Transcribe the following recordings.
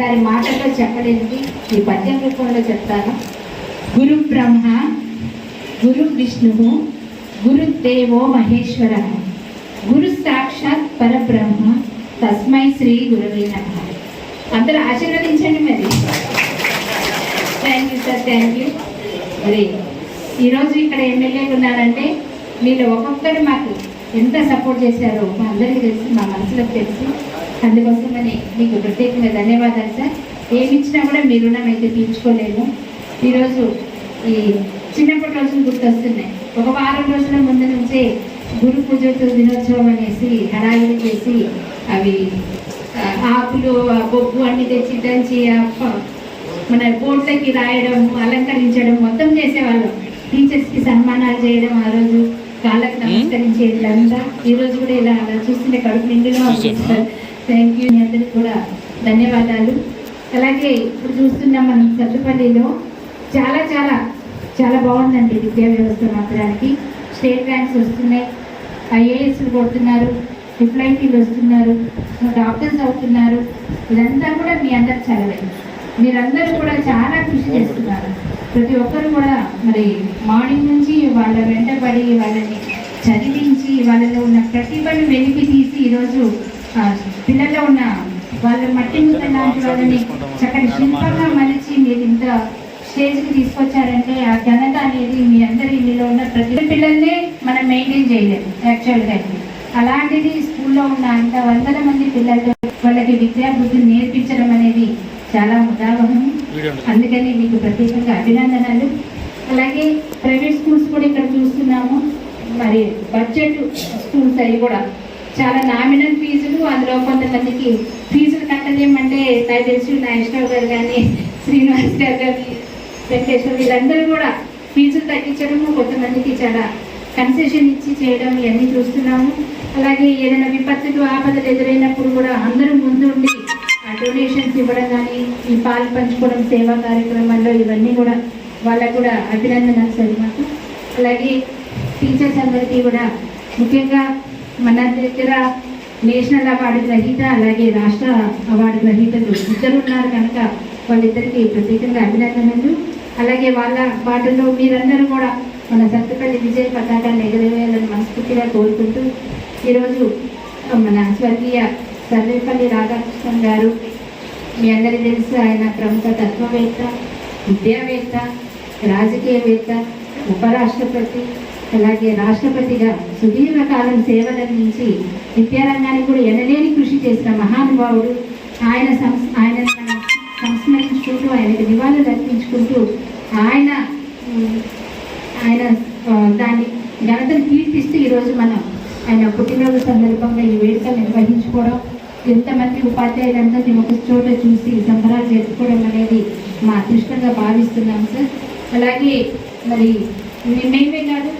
దాని మాటల్లో చెప్పలేనిది ఈ పద్యం రూపంలో చెప్తాను. గురు బ్రహ్మ గురు విష్ణువు గురుదేవో మహేశ్వర గురు సాక్షాత్ పరబ్రహ్మ తస్మై శ్రీ గురువే నమ. అందరూ ఆశీర్వదించండి మరి. Thank you sir thank you మరి ఈరోజు ఇక్కడ ఎమ్మెల్యేలు ఉన్నారంటే వీళ్ళు ఒక్కొక్కరు మాకు ఎంత సపోర్ట్ చేశారో మా అందరికీ తెలుసు మా మనసులకు తెలుసు. అందుకోసమని మీకు ప్రత్యేకంగా ధన్యవాదాలు సార్. ఏమి ఇచ్చినా కూడా మీ రుణం అయితే తీర్చుకోలేము. ఈరోజు ఈ చిన్నప్పటి రోజులు గుర్తొస్తున్నాయి. ఒక వారం రోజుల ముందు నుంచే గురు పూజ దినోత్సవం అనేసి హడావిడి చేసి అవి ఆకులు బొగ్గు అన్ని తెచ్చి దంచి మన బోర్డులకి రాయడం అలంకరించడం మొత్తం చేసేవాళ్ళం. టీచర్స్కి సన్మానాలు చేయడం ఆ రోజు కాళ్ళకి నమస్కరించే ఇట్లంతా ఈ రోజు కూడా ఇలా అలా చూస్తుంటే కడుపు నిండుగా ఉంటుంది సార్. థ్యాంక్ యూ మీ అందరికి కూడా ధన్యవాదాలు. అలాగే ఇప్పుడు చూస్తున్నాం మనం సత్తుపల్లిలో. చాలా చాలా చాలా బాగుందండి విద్యా వ్యవస్థ మాత్రానికి. స్టేట్ ర్యాంక్స్ వస్తున్నాయి. ఐఏఎస్లు కొడుతున్నారు. డిప్లైటీలు వస్తున్నారు. డాక్టర్స్ అవుతున్నారు. ఇదంతా కూడా మీ అందరు చలవే మీరందరూ కూడా చాలా కృషి చేస్తున్నారు. ప్రతి ఒక్కరు కూడా మరి మార్నింగ్ నుంచి వాళ్ళ వెంటబడి వాళ్ళని చదివించి వాళ్ళలో ఉన్న ప్రతిభను వెలికి తీసి ఈరోజు పిల్లల్లో ఉన్న వాళ్ళ మట్టి ముద్ద లాంటి వాళ్ళని చక్కటి శిల్పంగా మలిచి మీరు ఇంత స్టేజ్కి తీసుకొచ్చారంటే ఆ ఘనత అనేది మీ అందరి ఇందులో ఉన్న ప్రతి పిల్లల్ని మనం మెయింటైన్ చేయలేము యాక్చువల్గా. అలాంటిది స్కూల్లో ఉన్న అంత వందల మంది పిల్లలతో వాళ్ళకి విద్యా బుద్ధి నేర్పించడం అనేది చాలా ఉదాహరణ. అందుకని మీకు ప్రత్యేకంగా అభినందనలు. అలాగే ప్రైవేట్ స్కూల్స్ కూడా ఇక్కడ చూస్తున్నాము. మరి బడ్జెట్ స్కూల్స్ అవి కూడా చాలా నామినల్ ఫీజులు అందులో కొంతమందికి ఫీజులు కట్టలేమంటే నాకు తెలిసి నాగేశ్వరరావు గారు కానీ శ్రీనివాస్ గారు కానీ వెంకటేశ్వర వీళ్ళందరూ కూడా ఫీజులు తగ్గించడము కొంతమందికి చాలా కన్సెషన్ ఇచ్చి చేయడం ఇవన్నీ చూస్తున్నాము. అలాగే ఏదైనా విపత్తులు ఆపదలు ఎదురైనప్పుడు కూడా అందరూ ముందుండి ఆ డొనేషన్స్ ఇవ్వడం కానీ ఈ పాలు పంచుకోవడం సేవా కార్యక్రమాల్లో ఇవన్నీ కూడా వాళ్ళకు కూడా అభినందనలు సరి మాకు అలాగే టీచర్స్ అందరికీ కూడా ముఖ్యంగా మన దగ్గర నేషనల్ అవార్డు గ్రహీత అలాగే రాష్ట్ర అవార్డు గ్రహీతలు ఇద్దరు ఉన్నారు కనుక వాళ్ళిద్దరికి ప్రత్యేకంగా అభినందనలు. అలాగే వాళ్ళ పాటల్లో మీరందరూ కూడా మన సత్తుపల్లి విజయ పతాకాన్ని ఎగరవేయాలని మనస్ఫూర్తిగా కోరుకుంటూ ఈరోజు మన స్వర్గీయ సర్వేపల్లి రాధాకృష్ణన్ గారు మీ అందరికీ తెలుసు ఆయన ప్రముఖ తత్వవేత్త విద్యావేత్త రాజకీయవేత్త ఉపరాష్ట్రపతి అలాగే రాష్ట్రపతిగా సుదీర్ఘకాలం సేవలందించి విద్యారంగానికి కూడా ఎనలేని కృషి చేసిన మహానుభావుడు ఆయన సంస్ ఆయన సంస్మరించుకుంటూ ఆయనకు నివాళులు అర్పించుకుంటూ ఆయన ఆయన దాన్ని ఘనతను కీర్తిస్తూ ఈరోజు మనం ఆయన పుట్టినరోజు సందర్భంగా ఈ వేడుకలు నిర్వహించుకోవడం ఎంతమంది ఉపాధ్యాయులందరినీ ఒక చోట చూసి సంబరాలు జరుపుకోవడం అనేది మా అదృష్టంగా భావిస్తున్నాం సార్. అలాగే మరి మేమే కాదు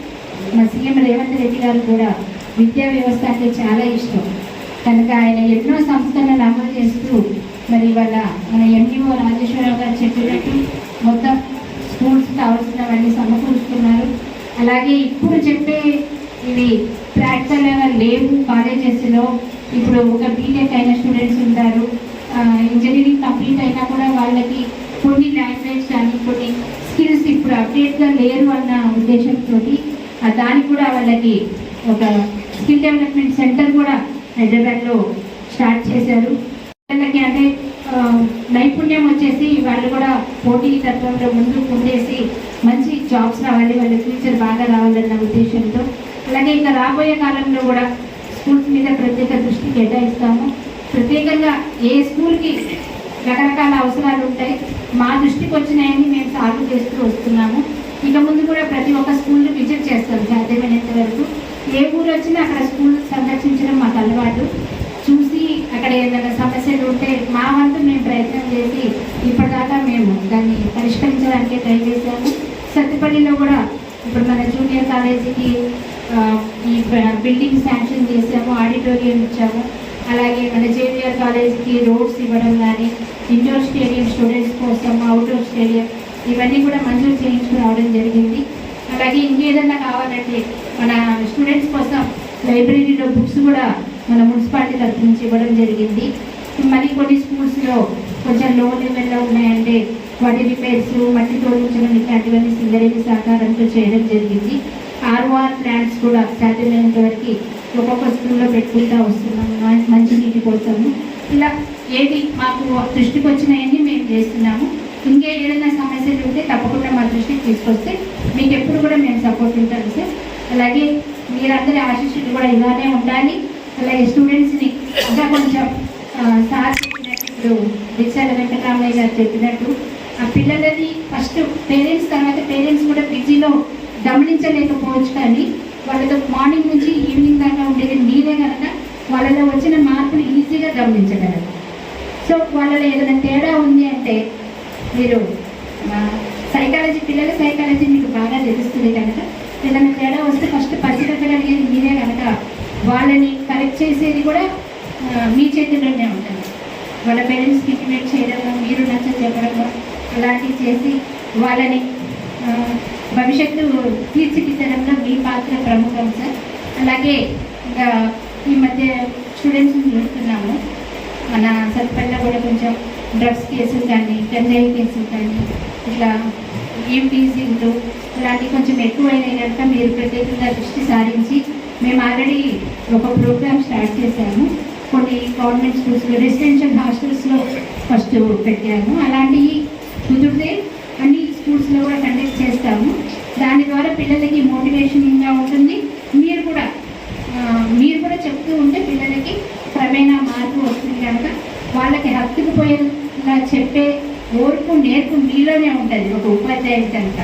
మా సీఎం రేవంత్ రెడ్డి గారు కూడా విద్యా వ్యవస్థ అంటే చాలా ఇష్టం. కనుక ఆయన ఎన్నో సంస్థలను అమలు చేస్తూ మరి వాళ్ళ మన ఎండిఓ రాజేశ్వరరావు గారు చెప్పినట్టు మొత్తం స్కూల్స్ కావాల్సినవన్నీ సమకూరుస్తున్నారు. అలాగే ఇప్పుడు చెప్పే ఇవి ప్రాక్టికల్ లేవు కాలేజెస్లో. ఇప్పుడు ఒక బీటెక్ అయిన స్టూడెంట్స్ ఉంటారు. ఇంజనీరింగ్ కంప్లీట్ అయినా కూడా వాళ్ళకి కొన్ని లాంగ్వేజ్ కానీ కొన్ని స్కిల్స్ ఇప్పుడు అప్డేట్గా లేరు అన్న ఉద్దేశంతో దానికి కూడా వాళ్ళకి ఒక స్కిల్ డెవలప్మెంట్ సెంటర్ కూడా హైదరాబాద్లో స్టార్ట్ చేశారు. పిల్లలకి అంటే నైపుణ్యం వచ్చేసి వాళ్ళు కూడా పోటీ తత్వంలో ముందుకు ఉండేసి మంచి జాబ్స్ రావాలి వాళ్ళ ఫ్యూచర్ బాగా రావాలన్న ఉద్దేశంతో. అలాగే ఇంకా రాబోయే కాలంలో కూడా స్కూల్స్ మీద ప్రత్యేక దృష్టి కేటాయిస్తాము. ప్రత్యేకంగా ఏ స్కూల్కి రకరకాల అవసరాలు ఉంటాయి మా దృష్టికి వచ్చినాయని మేము సాగు చేస్తూ వస్తున్నాము. ఇక ముందు కూడా ప్రతి ఒక్క స్కూల్ని విజిట్ చేస్తాం సాధ్యమైనంత వరకు ఏ ఊరు వచ్చినా అక్కడ స్కూల్ సందర్శించడం మాకు అలవాటు. చూసి అక్కడ ఏదైనా సమస్యలు ఉంటే మా వంతు మేము ప్రయత్నం చేసి ఇప్పటిదాకా మేము దాన్ని పరిష్కరించడానికి ట్రై చేశాము. సత్తుపల్లిలో కూడా ఇప్పుడు మన జూనియర్ కాలేజీకి ఈ బిల్డింగ్ శాంక్షన్ చేసాము ఆడిటోరియం ఇచ్చాము. అలాగే మన జూనియర్ కాలేజీకి రోడ్స్ ఇవ్వడం కానీ ఇండోర్ స్టేడియం స్టూడెంట్స్ కోసం అవుట్డోర్ స్టేడియం ఇవన్నీ కూడా మంజూరు చేయించుకుని రావడం జరిగింది. అలాగే ఇంకేదన్నా కావాలంటే మన స్టూడెంట్స్ కోసం లైబ్రరీలో బుక్స్ కూడా మన మున్సిపాలిటీ తరఫు నుంచి ఇవ్వడం జరిగింది. మరి కొన్ని స్కూల్స్లో కొంచెం లో లెవెల్లో ఉన్నాయంటే వాటి రిపేర్స్ మట్టి తోడించడం ఇట్లాంటివన్నీ సింగరేణి సహకారంతో చేయడం జరిగింది. ఆర్ఓఆర్ ప్లాంట్స్ కూడా సాధ్యమైనంత వరకు ఒక్కొక్క స్కూల్లో పెట్టుకుంటూ వస్తున్నాము మంచి నీటి కోసము. ఇలా ఏది మాకు దృష్టికి వచ్చినాయని మేము చేస్తున్నాము. ఇంకే ఏదైనా సమస్యలు ఉంటే తప్పకుండా మా దృష్టికి తీసుకొస్తే మీకు ఎప్పుడు కూడా మేము సపోర్ట్ ఉంటాం సార్. అలాగే మీరందరి ఆశీస్సులు కూడా ఇలానే ఉండాలి. అలాగే స్టూడెంట్స్ని ఇంకా కొంచెం సార్ చెప్పినట్టు ఇప్పుడు వెంకటరామయ్య గారు చెప్పినట్టు ఆ పిల్లలని ఫస్ట్ పేరెంట్స్ తర్వాత పేరెంట్స్ కూడా బిజీలో గమనించలేకపోవచ్చు కానీ వాళ్ళతో మార్నింగ్ నుంచి ఈవినింగ్ దాకా ఉండేది మీరే కనుక వాళ్ళలో వచ్చిన మార్పుని ఈజీగా గమనించగలరు. సో వాళ్ళలో ఏదైనా తేడా ఉంది అంటే మీరు సైకాలజీ పిల్లల సైకాలజీ మీకు బాగా తెలుస్తుంది కనుక ఏదైనా తేడా వస్తే ఫస్ట్ పసిగట్టగలిగేది మీరే కనుక వాళ్ళని కరెక్ట్ చేసేది కూడా మీ చేతిలోనే ఉంటుంది. వాళ్ళ పేరెంట్స్కి ఇంటిమేట్ చేయడంలో మీరు నచ్చ చెప్పడంలో అలాంటివి చేసి వాళ్ళని భవిష్యత్తు తీర్చిదిద్దడంలో మీ పాత్ర ప్రముఖం సార్. అలాగే ఇంకా ఈ మధ్య స్టూడెంట్స్ని చూస్తున్నాము. మన సత్పల్లిలో కూడా కొంచెం డ్రగ్స్ కేసులు కానీ గంజాయి కేసులు కానీ ఇట్లా ఈవ్టీజింగ్లు ఇలాంటివి కొంచెం ఎక్కువైనాయి కనుక మీరు ప్రత్యేకంగా దృష్టి సారించి మేము ఆల్రెడీ ఒక ప్రోగ్రామ్ స్టార్ట్ చేశాము. కొన్ని గవర్నమెంట్ స్కూల్స్లో రెసిడెన్షియల్ హాస్టల్స్లో ఫస్ట్ పెట్టాము. అలాంటివి కుదిరితే అన్ని స్కూల్స్లో కూడా కండక్ట్ చేస్తాము. దాని ద్వారా పిల్లలకి మోటివేషన్గా ఉంటుంది. మీరు కూడా మీరు కూడా చెప్తూ ఉంటే పిల్లలకి క్రమేణా మార్పు వస్తుంది కనుక వాళ్ళకి ఇలా చెప్పే ఓర్పు నేర్పు మీలోనే ఉంటుంది. ఒక ఉపాధ్యాయుడి కనుక.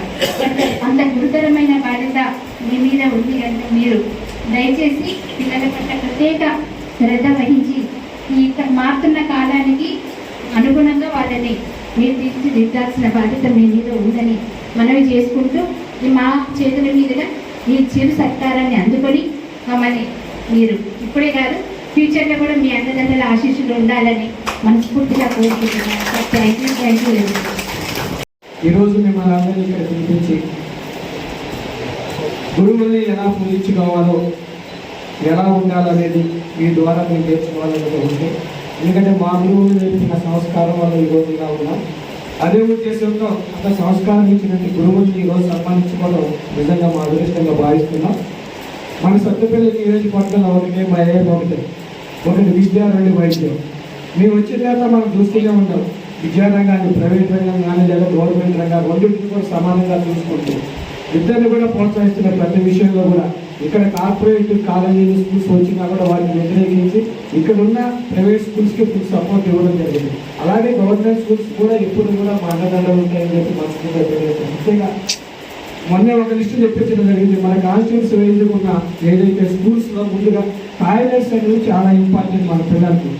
అంత గురుతరమైన బాధ్యత మీ మీద ఉంది కనుక మీరు దయచేసి పిల్లల పట్ల ప్రత్యేక శ్రద్ధ వహించి ఈ మారుతున్న కాలానికి అనుగుణంగా వాళ్ళని మీరు తీర్చిదిద్దాల్సిన బాధ్యత మీ మీద ఉందని మనవి చేసుకుంటూ మా చేతుల మీదుగా మీ చిరు సత్కారాన్ని అందుకొని మమ్మల్ని మీరు ఇప్పుడే కాదు ఫ్యూచర్లో కూడా మీ అన్నదండల ఆశీస్సులు ఉండాలని మనస్ఫూర్తిగా కోరుకుంటున్నాను. థ్యాంక్ యూ థ్యాంక్ యూ ఈరోజు మిమ్మల్ని అందరినీ ఇక్కడ పిలిపించి గురువుల్ని ఎలా పూజించుకోవాలో ఎలా ఉండాలనేది మీ ద్వారా మేము నేర్చుకోవాలనేది ఉంది ఎందుకంటే మా గురువులు నేర్పిన సంస్కారం వల్ల ఈరోజు ఇలా ఉన్నాం. అదే ఉద్దేశంతో అంత సంస్కారం ఇచ్చినట్టు గురువుల్ని ఈరోజు సన్మానించుకోవడం నిజంగా మా అదృష్టంగా భావిస్తున్నాం. మన సత్తుపల్లి నియోజకవర్గంలో ఒకటే మా ఏ ఒకటే ఒకటి విద్య రెండు వైద్యం. మేము వచ్చిన తర్వాత మనం చూస్తూనే ఉంటాం. విద్యారంగాన్ని ప్రైవేట్ రంగం కానీ లేదా గవర్నమెంట్ రంగం రెండింటిని కూడా సమానంగా చూసుకుంటూ. ఇద్దరిని కూడా ప్రోత్సహిస్తున్న ప్రతి విషయంలో కూడా ఇక్కడ కార్పొరేట్ కాలేజీలు స్కూల్స్ వచ్చినా కూడా వాటిని వ్యతిరేకించి ఇక్కడ ఉన్న ప్రైవేట్ స్కూల్స్కి ఫుల్ సపోర్ట్ ఇవ్వడం జరిగింది. అలాగే గవర్నమెంట్ స్కూల్స్ కూడా ఎప్పుడు కూడా మా ఉంటాయని చెప్పి మనస్ఫూర్తిగా ముఖ్యంగా మొన్నే ఒక లిస్టు చెప్పించడం జరిగింది. మన కాన్స్టిట్యూన్స్ వేయించుకున్న ఏదైతే స్కూల్స్లో ముందుగా టాయిలెట్స్ అనేవి చాలా ఇంపార్టెంట్ మన పిల్లలకు.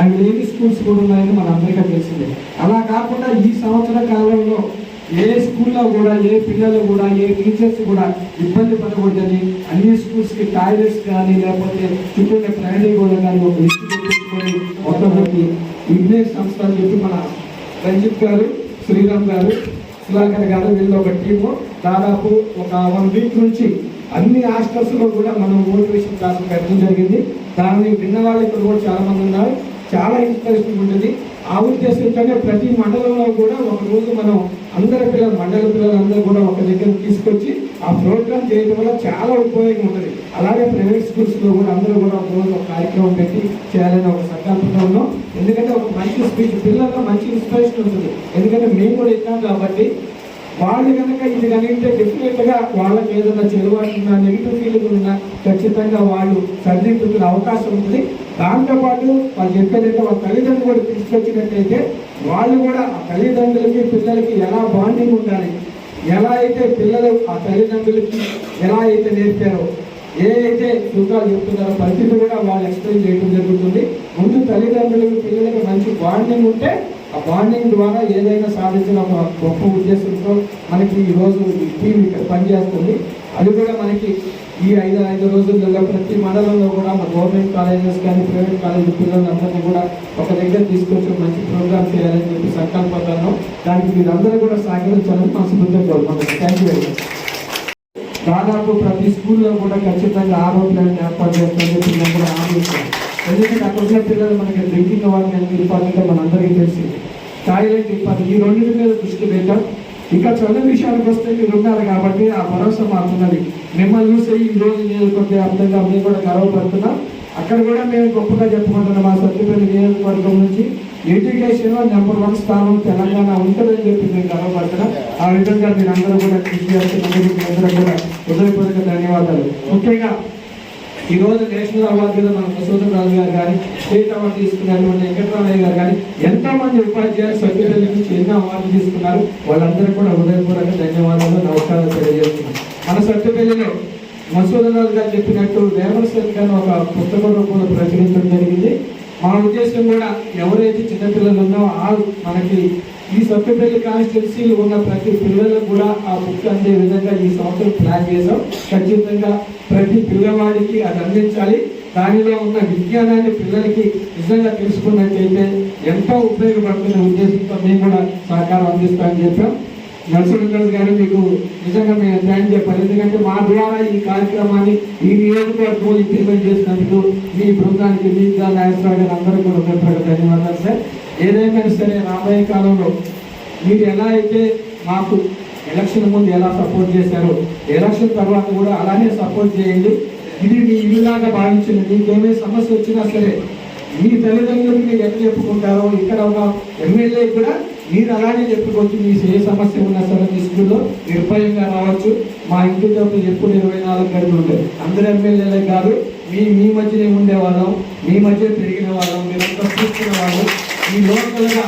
అవి లేని స్కూల్స్ కూడా ఉన్నాయని మన అందరికీ తెలిసిందే. అలా కాకుండా ఈ సంవత్సర కాలంలో ఏ స్కూల్లో కూడా ఏ పిల్లలు కూడా ఏ టీచర్స్ కూడా ఇబ్బంది పడకూడదని అన్ని స్కూల్స్కి టాయిలెట్స్ కానీ లేకపోతే చుట్టూ ప్రయాణికులు కూడా కానీ ఒక లిస్ట్ తెప్పించుకొని మొత్తానికి విఘ్నేష్ సంస్థ అని చెప్పి మన రంజిత్ గారు శ్రీరామ్ గారు సుధాకర్ గారు వీళ్ళు ఒక టీము. దాదాపు ఒక వన్ వీక్ నుంచి అన్ని హాస్టల్స్లో కూడా మనం మోటివేషన్ క్లాసులు పెట్టడం జరిగింది. దాన్ని విన్న వాళ్ళు ఇక్కడ కూడా చాలా మంది ఉన్నారు. చాలా ఇన్స్పిరేషన్ ఉంటుంది. ఆ ఉద్దేశంతోనే ప్రతి మండలంలో కూడా ఒక రోజు మనం అందరి పిల్లలు మండల పిల్లలందరూ కూడా ఒక దగ్గర తీసుకొచ్చి ఆ ప్రోగ్రామ్ చేయడం వల్ల చాలా ఉపయోగం ఉంటుంది. అలాగే ప్రైవేట్ స్కూల్స్లో కూడా అందరూ కూడా ఒక రోజు ఒక కార్యక్రమం పెట్టి చేయాలని ఒక సంకల్పంతో ఉన్నాం. ఎందుకంటే ఒక మంచి స్పీచ్ పిల్లల్లో మంచి ఇన్స్పిరేషన్ ఉంటుంది. ఎందుకంటే మేము కూడా ఇస్తాం కాబట్టి వాళ్ళు కనుక ఇది కలిగితే డెఫినెట్గా వాళ్ళకి ఏదైనా చెలవాటు ఉన్నా నెగిటివ్ ఫీలింగ్ ఉన్నా ఖచ్చితంగా వాళ్ళు సరిదిద్దుకునే అవకాశం ఉంటుంది. దాంతోపాటు వాళ్ళు చెప్పేదంటే వాళ్ళ తల్లిదండ్రులు కూడా తీసుకొచ్చినట్టయితే వాళ్ళు కూడా ఆ తల్లిదండ్రులకి పిల్లలకి ఎలా బాండింగ్ ఉండాలి? ఎలా అయితే పిల్లలు ఆ తల్లిదండ్రులకి ఎలా అయితే నేర్పారో ఏదైతే సూత్రాలు చెప్తున్నారో పరిస్థితి కూడా వాళ్ళు ఎక్స్ప్లెయిన్ చేయడం జరుగుతుంది. ముందు తల్లిదండ్రులకు పిల్లలకి మంచి బాండింగ్ ఉంటే ఆ బాండింగ్ ద్వారా ఏదైనా సాధించిన ఒక గొప్ప ఉద్దేశంతో మనకి ఈరోజు ఈ టీం ఇక్కడ పనిచేస్తుంది. అది కూడా మనకి ఈ ఐదు ఐదు రోజుల్లో ప్రతి మండలంలో కూడా మన గవర్నమెంట్ కాలేజెస్ కానీ ప్రైవేట్ కాలేజ్ పిల్లలందరినీ కూడా ఒక దగ్గర తీసుకొచ్చి మంచి ప్రోగ్రామ్ చేయాలని చెప్పి సంకల్పంతో దానికి మీరందరూ కూడా సహకరించాలని మనస్ఫూర్తిగా కోరుకుంటున్నాను థ్యాంక్ యూ వెరీ మచ్ దాదాపు ప్రతి స్కూల్లో కూడా ఖచ్చితంగా ఆరో ప్లాన్ ఏర్పాటు చేస్తామని చెప్పి మేము కూడా హామీ ఎందుకంటే అక్కడ ఉన్న పిల్లలు మనకి డ్రింకింగ్ వాటర్ ఎంత మనందరికీ తెలిసింది టాయిలెట్ ఇబ్బంది ఈ రెండింటి మీద దృష్టి పెట్టాం. ఇంకా చదువు విషయానికి వస్తే మీరు ఉన్నారు కాబట్టి ఆ భరోసా మాకున్నది మిమ్మల్ని చూసి ఈ రోజు నియోజకవర్గ అర్థంగా మేము కూడా గర్వపడుతున్నాం. అక్కడ కూడా మేము గొప్పగా చెప్పుకుంటున్నాం మా సత్యపల్లి నియోజకవర్గం నుంచి. ఎడ్యుకేషన్లో నెంబర్ వన్ స్థానం తెలంగాణ ఉంటుందని చెప్పి నేను గర్వపడుతున్నాం ఆ విధంగా మీరు అందరూ కూడా కృషి చేస్తున్నందుకు మీ అందరూ కూడా హృదయపూర్వక ధన్యవాదాలు. ముఖ్యంగా ఈ రోజు నేషనల్ అవార్డు మీద మన మసూదన్ రాజు గారు కానీ స్టేట్ అవార్డు తీసుకున్నటువంటి వెంకటరామయ్య గారు కానీ ఎంతో మంది ఉపాధ్యాయులు సభ్యుల నుంచి ఎన్నో అవార్డు తీసుకున్నారు. వాళ్ళందరూ కూడా హృదయపూర్వక ధన్యవాదాలు నమస్కారాలు తెలియజేస్తున్నారు మన సత్యపల్లిలో మసూదరాజు గారు చెప్పినట్టు రేవంత్ సెన్ గారు ఒక పుస్తక రూపంలో ప్రచురించడం జరిగింది. మన ఉద్దేశం కూడా ఎవరైతే చిన్నపిల్లలు ఉన్నారో ఆ మనకి ఈ సత్యపల్లి కాన్స్టిట్యున్సీలో ఉన్న ప్రతి పిల్లలకు కూడా ఆ బుక్ అందే విధంగా ఈ సంవత్సరం ప్లాన్ చేసాం ఖచ్చితంగా ప్రతి పిల్లవాడికి అది అందించాలి. దానిలో ఉన్న విజ్ఞానాన్ని పిల్లలకి నిజంగా తెలుసుకున్నట్లయితే ఎంతో ఉపయోగపడుతున్న ఉద్దేశంతో మేము కూడా సహకారం అందిస్తామని చెప్పాం. నరసింహరాజు గారు మీకు నిజంగా మేము థ్యాంక్ చెప్పాలి ఎందుకంటే మా ద్వారా ఈ కార్యక్రమాన్ని ఈ నియోజకవర్గం ఇంప్లిమెంట్ చేసినందుకు మీ బృందానికి మీ నాగేశ్వరరావు గారు అందరూ కూడా హృదయపూర్వక ధన్యవాదాలు సార్. ఏదైనా సరే రాబోయే కాలంలో మీరు ఎలా అయితే మాకు ఎలక్షన్ ముందు ఎలా సపోర్ట్ చేశారో ఎలక్షన్ తర్వాత కూడా అలానే సపోర్ట్ చేయండి. ఇది మీ ఇల్లులాగా భావించండి. మీకేమే సమస్య వచ్చినా సరే మీ తల్లిదండ్రులకు మీరు ఎంత చెప్పుకుంటారో ఇక్కడ ఒక ఎమ్మెల్యే కూడా మీరు అలానే చెప్పుకోవచ్చు. మీ ఏ సమస్య ఉన్నా సరే మీ స్కూల్లో నిర్భయంగా రావచ్చు. మా ఇంటి తప్పు ఎప్పుడు ఇరవై నాలుగు గంటలు ఉంటాయి అందరు ఎమ్మెల్యేలే కాదు మీ మీ మధ్యనే ఉండేవాళ్ళం. మీ మధ్య పెరిగిన వాళ్ళం. మీరంతా చూసుకునే వాళ్ళం మీ లోకల్గా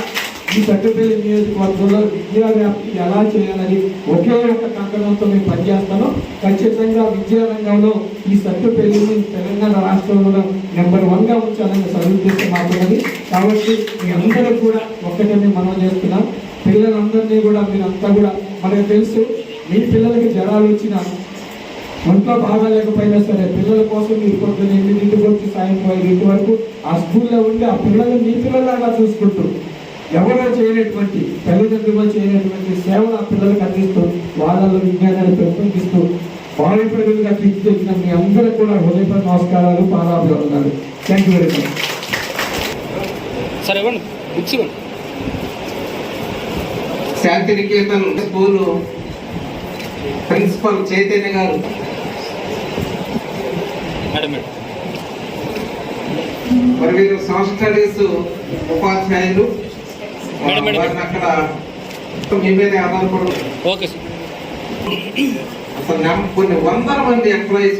ఈ పెద్దపల్లి నియోజకవర్గంలో విద్యా వ్యాప్తి ఎలా చేయాలని ఒకే ఒక కంకణంతో మేము పనిచేస్తాను. ఖచ్చితంగా విద్యా రంగంలో ఈ సత్యపల్లిని తెలంగాణ రాష్ట్రంలో నెంబర్ వన్గా ఉంచాలని సదుద్దేశం మాత్రమే. కాబట్టి మీ అందరూ కూడా ఒక్కటే మనం చేస్తున్నాం. పిల్లలందరినీ కూడా మీరంతా కూడా మనకు తెలుసు మీ పిల్లలకి జ్వరాలు వచ్చినా ఒంట్లో బాగాలేకపోయినా సరే పిల్లల కోసం మీరు పొద్దున్న ఎనిమిదింటికి వచ్చి సాయంత్రం ఐదింటి వరకు ఆ స్కూల్లో ఉండి ఆ పిల్లలు మీ పిల్లలాగా చూసుకుంటూ ఎవరో చేయనటువంటి తల్లిదండ్రులు చేయనటువంటి సేవలు ఆ పిల్లలకు అందిస్తూ వాళ్ళలో విజ్ఞానాన్ని పెంపొందిస్తూ బాలప్రజలుగా తీర్చిదిద్దిన మీ అందరూ కూడా హృదయపూర్వక నమస్కారాలు పాదాభివందనాలు. థ్యాంక్ యూ వెరీ మచ్ సరే ఇవ్వండి. బుక్స్ ఇవ్వండి. శాంతినికేతన్ స్కూలు ప్రిన్సిపల్ చైతన్య గారు. మరి వీరు సోషల్ స్టడీస్ ఉపాధ్యాయులు. Madam, madam. ఓకే సార్ అసలు కొన్ని వందల మంది ఎంప్లాయీస్.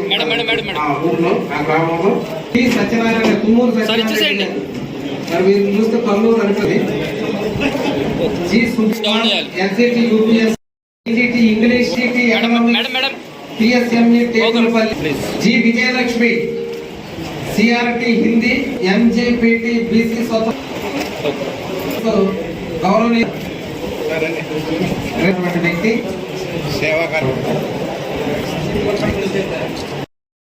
ఆ ఊర్లో ఆ గ్రామంలో టి సత్యనారాయణ తుమ్మూరు సార్, సత్యనారాయణ. మరి వీరిని చూస్తే కల్లూరు అనిపిస్తుంది G. NCT UPS EGT English city TSME Tekulapalli. G Vijayalakshmi CRT Hindi MJPT BC స్వతంత్ర గౌరవనీయ వ్యక్తి. సేవాకారం.